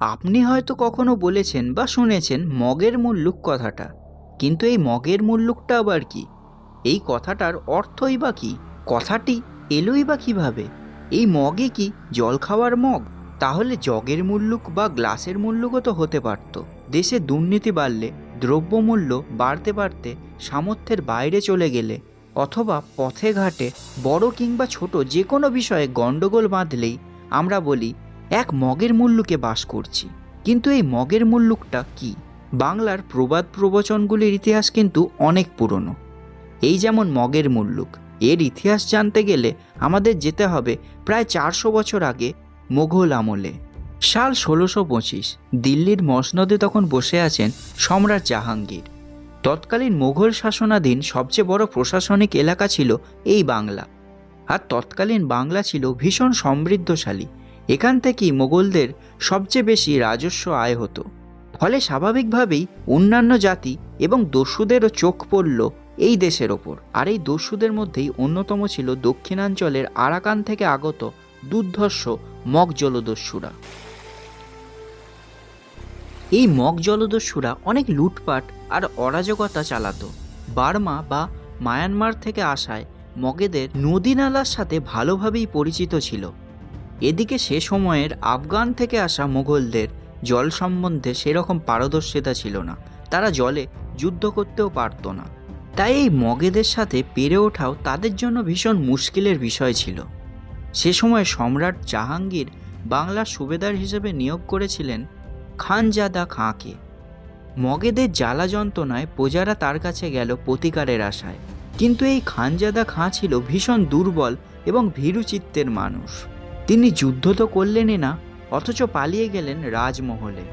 আপনি হয়তো কখনো বলেছেন বা শুনেছেন মগের মুল্লুক কথাটা, কিন্তু এই মগের মুল্লুকটা আবার কি? এই কথাটার অর্থই বা কি? কথাটি এলোই বা কীভাবে? এই মগে কি জল খাওয়ার মগ? তাহলে জগের মুল্লুক বা গ্লাসের মুল্লুকও তো হতে পারত। দেশে দুর্নীতি বাড়লে, দ্রব্যমূল্য বাড়তে বাড়তে সামর্থ্যের বাইরে চলে গেলে, অথবা পথে ঘাটে বড় কিংবা ছোট যে কোনো বিষয়ে গণ্ডগোল বাঁধলেই আমরা বলি এক মগের মুল্লুকে বাস করছি। কিন্তু এই মগের মুল্লুকটা কি? বাংলার প্রবাদ প্রবচনগুলির ইতিহাস কিন্তু অনেক পুরনো। এই যেমন মগের মুল্লুক, এর ইতিহাস জানতে গেলে আমাদের যেতে হবে প্রায় চারশো বছর আগে মোঘল আমলে। সাল ষোলোশো পঁচিশ, দিল্লির মসনদে তখন বসে আছেন সম্রাট জাহাঙ্গীর। তৎকালীন মোঘল শাসনাধীন সবচেয়ে বড় প্রশাসনিক এলাকা ছিল এই বাংলা। আর তৎকালীন বাংলা ছিল ভীষণ সমৃদ্ধশালী। এখান থেকেই মোগলদের সবচেয়ে বেশি রাজস্ব আয় হতো। ফলে স্বাভাবিকভাবেই অন্যান্য জাতি এবং দস্যুদেরও চোখ পড়ল এই দেশের ওপর। আর এই দস্যুদের মধ্যেই অন্যতম ছিল দক্ষিণাঞ্চলের আরাকান থেকে আগত দুর্ধর্ষ মগ জলদস্যুরা। এই মগ জলদস্যুরা অনেক লুটপাট আর অরাজকতা চালাতো। বার্মা বা মায়ানমার থেকে আসায় মগেদের নদী নালার সাথে ভালোভাবেই পরিচিত ছিল। এদিকে সে সময়ের আফগান থেকে আসা মোগলদের জল সম্বন্ধে সেরকম পারদর্শিতা ছিল না। তারা জলে যুদ্ধ করতেও পারত না। তাই এই মগেদের সাথে পেরে ওঠাও তাদের জন্য ভীষণ মুশকিলের বিষয় ছিল। সে সময় সম্রাট জাহাঙ্গীর বাংলার সুবেদার হিসেবে নিয়োগ করেছিলেন খানজাদা খাঁকে। মগেদের জ্বালা যন্ত্রণায় প্রজারা তার কাছে গেল প্রতিকারের আশায়। কিন্তু এই খানজাদা খাঁ ছিল ভীষণ দুর্বল এবং ভীরুচিত্তের মানুষ। তিনি যুদ্ধ তো করলেনই না, অথচ পালিয়ে গেলেন রাজমহলে।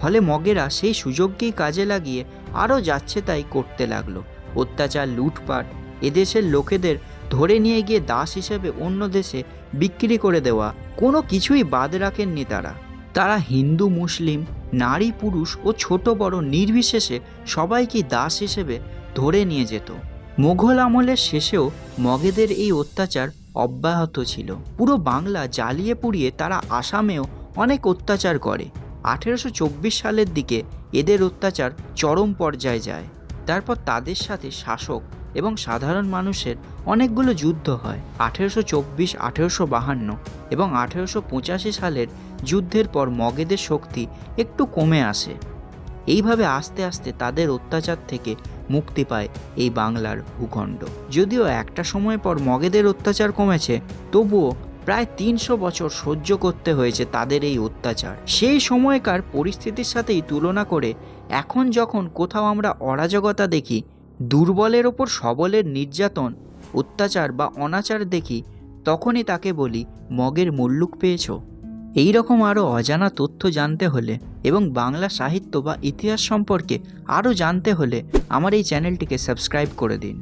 ফলে মগেরা সেই সুযোগকেই কাজে লাগিয়ে আরও যাচ্ছে তাই করতে লাগল। অত্যাচার, লুটপাট এদেশের লোকেদের ধরে নিয়ে গিয়ে দাস হিসেবে অন্য দেশে বিক্রি করে দেওয়া কোনো কিছুই বাদ রাখেননি তারা। তারা হিন্দু, মুসলিম, নারী, পুরুষ ও ছোট, বড় নির্বিশেষে সবাইকে দাস হিসেবে ধরে নিয়ে যেত। মোঘল আমলের শেষেও মগেদের এই অত্যাচার অব্যাহত ছিল। পুরো বাংলা জ্বালিয়ে পুড়িয়ে তারা আসামেও অনেক অত্যাচার করে। আঠেরোশো চব্বিশ সালের দিকে এদের অত্যাচার চরম পর্যায়ে যায়। তারপর তাদের সাথে শাসক এবং সাধারণ মানুষের অনেকগুলো যুদ্ধ হয়। আঠেরোশো চব্বিশ, আঠেরোশো বাহান্ন এবং আঠেরোশো পঁচাশি সালের যুদ্ধের পর মগেদের শক্তি একটু কমে আসে। এইভাবে আস্তে আস্তে তাদের অত্যাচার থেকে মুক্তি পায় এই বাংলার ভূখণ্ড। যদিও একটা সময় পর মগেদের অত্যাচার কমেছে, তবুও প্রায় তিনশো বছর সহ্য করতে হয়েছে তাদের এই অত্যাচার। সেই সময়কার পরিস্থিতির সাথেই তুলনা করে এখন যখন কোথাও আমরা অরাজকতা দেখি, দুর্বলের ওপর সবলের নির্যাতন, অত্যাচার বা অনাচার দেখি, তখনই তাকে বলি মগের মুল্লুক পেয়েছ। এই রকম আরও অজানা তথ্য জানতে হলে এবং বাংলা সাহিত্য বা ইতিহাস সম্পর্কে আরও জানতে হলে আমার এই চ্যানেলটিকে সাবস্ক্রাইব করে দিন।